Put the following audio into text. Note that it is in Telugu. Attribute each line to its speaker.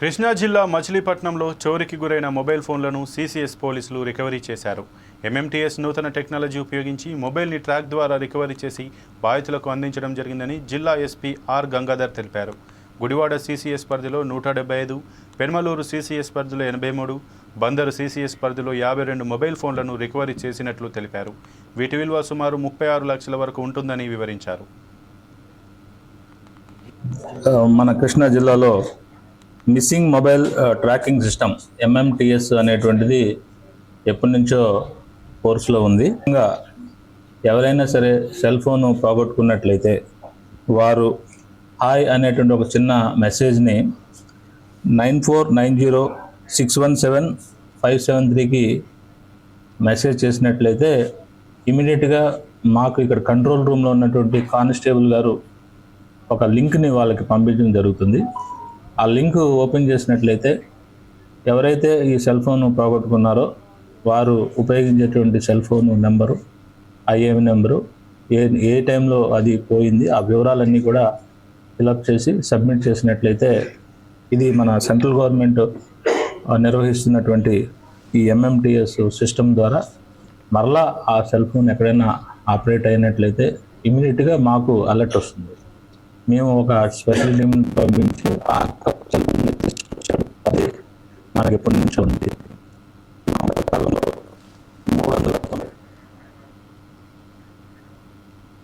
Speaker 1: కృష్ణా జిల్లా మచిలీపట్నంలో చోరికి గురైన మొబైల్ ఫోన్లను సీసీఎస్ పోలీసులు రికవరీ చేశారు. ఎంఎంటీఎస్ నూతన టెక్నాలజీ ఉపయోగించి మొబైల్ని ట్రాక్ ద్వారా రికవరీ చేసి బాధితులకు అందించడం జరిగిందని జిల్లా ఎస్పీ ఆర్ గంగాధర్ తెలిపారు. గుడివాడ సీసీఎస్ పరిధిలో నూట డెబ్బై ఐదు పెనమలూరు సీసీఎస్ పరిధిలో ఎనభై మూడు బందరు సీసీఎస్ పరిధిలో యాభై రెండు మొబైల్ ఫోన్లను రికవరీ చేసినట్లు తెలిపారు. వీటి విలువ సుమారు ముప్పై ఆరు లక్షల వరకు ఉంటుందని వివరించారు.
Speaker 2: మన కృష్ణా జిల్లాలో missing mobile tracking system MMTS అనేటువంటిది ఎప్పటి నుంచో కోర్సులో ఉంది. ఇంకా ఎవరైనా సరే సెల్ ఫోన్ పోగొట్టుకున్నట్లయితే వారు హాయ్ అనేటువంటి ఒక చిన్న మెసేజ్ని nine four nine zero six one seven five seven త్రీకి మెసేజ్ చేసినట్లయితే ఇమీడియట్గా మాకు ఇక్కడ కంట్రోల్ రూమ్లో ఉన్నటువంటి కానిస్టేబుల్ గారు ఒక లింక్ని వాళ్ళకి పంపించడం జరుగుతుంది. ఆ లింక్ ఓపెన్ చేసినట్లయితే ఎవరైతే ఈ సెల్ ఫోన్ పోగొట్టుకున్నారో వారు ఉపయోగించేటువంటి cell phone number IM number ఏ ఏ టైంలో అది పోయింది ఆ వివరాలన్నీ కూడా ఫిలప్ చేసి సబ్మిట్ చేసినట్లయితే ఇది మన సెంట్రల్ గవర్నమెంట్ నిర్వహిస్తున్నటువంటి ఈ ఎంఎంటిఎస్ సిస్టమ్ ద్వారా మరలా ఆ సెల్ ఫోన్ ఎక్కడైనా ఆపరేట్ అయినట్లయితే ఇమీడియట్గా మాకు అలర్ట్ వస్తుంది. మేము ఒక స్పెషల్ టీమ్ పంపించి ఆ సెల్ తీసుకొచ్చాడు అది మనకి ఎప్పటి నుంచో ఉంది.